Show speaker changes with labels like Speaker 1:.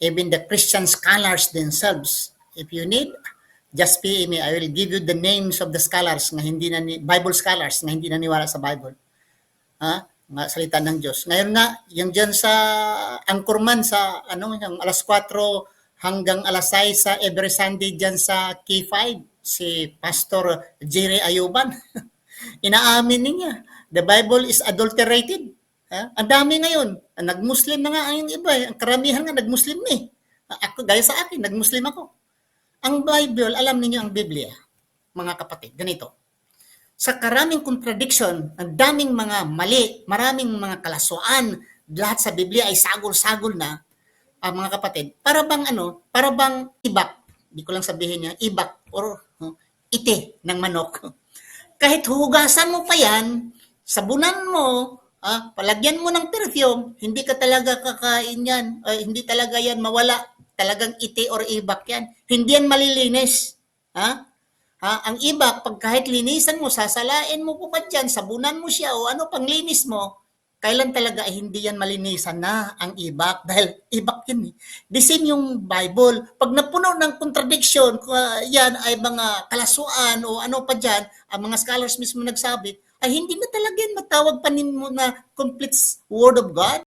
Speaker 1: even the Christian scholars themselves. If you need, just PM me. I will give you the names of the scholars nga hindi na ni, Bible scholars nga hindi naniwala sa Bible. Ha? Nga salita ng Diyos. Ngayon nga, yung dyan sa Angkorman sa ano, yung alas 4 hanggang alas 6 sa every Sunday dyan sa K5, si Pastor Jerry Ayuban. Inaamin niya. The Bible is adulterated. Ha? Ang dami ngayon. Nag-Muslim na nga ang iba. eh. Ang karamihan nga nag-Muslim na eh. Ako, gaya sa akin, nag-Muslim ako. Ang Bible, alam niyo ang Biblia, mga kapatid, ganito. Sa karaming contradiction, ang daming mga mali, maraming mga kalasuan, lahat sa Biblia ay sagol-sagol na, ah, mga kapatid. Para bang ano, para bang ibak, di ko lang sabihin niya, ibak or oh, ite ng manok. Kahit hugasan mo pa yan, sabunan mo, ah, palagyan mo ng perfume, hindi ka talaga kakain yan, ay, hindi talaga yan mawala. Talagang ite or ibak yan. Hindi yan malilinis. Ha? Ha? Ang ibak, pag kahit linisan mo, sasalain mo po pa dyan, sabunan mo siya o ano pang linis mo, kailan talaga ay hindi yan malinisan na ang ibak dahil ibak yan eh. The same yung Bible. Pag napuno ng contradiction, uh, yan ay mga kalasuan o ano pa dyan, ang mga scholars mismo nagsabi, ay hindi na talaga yan matawag pa mo na complete Word of God.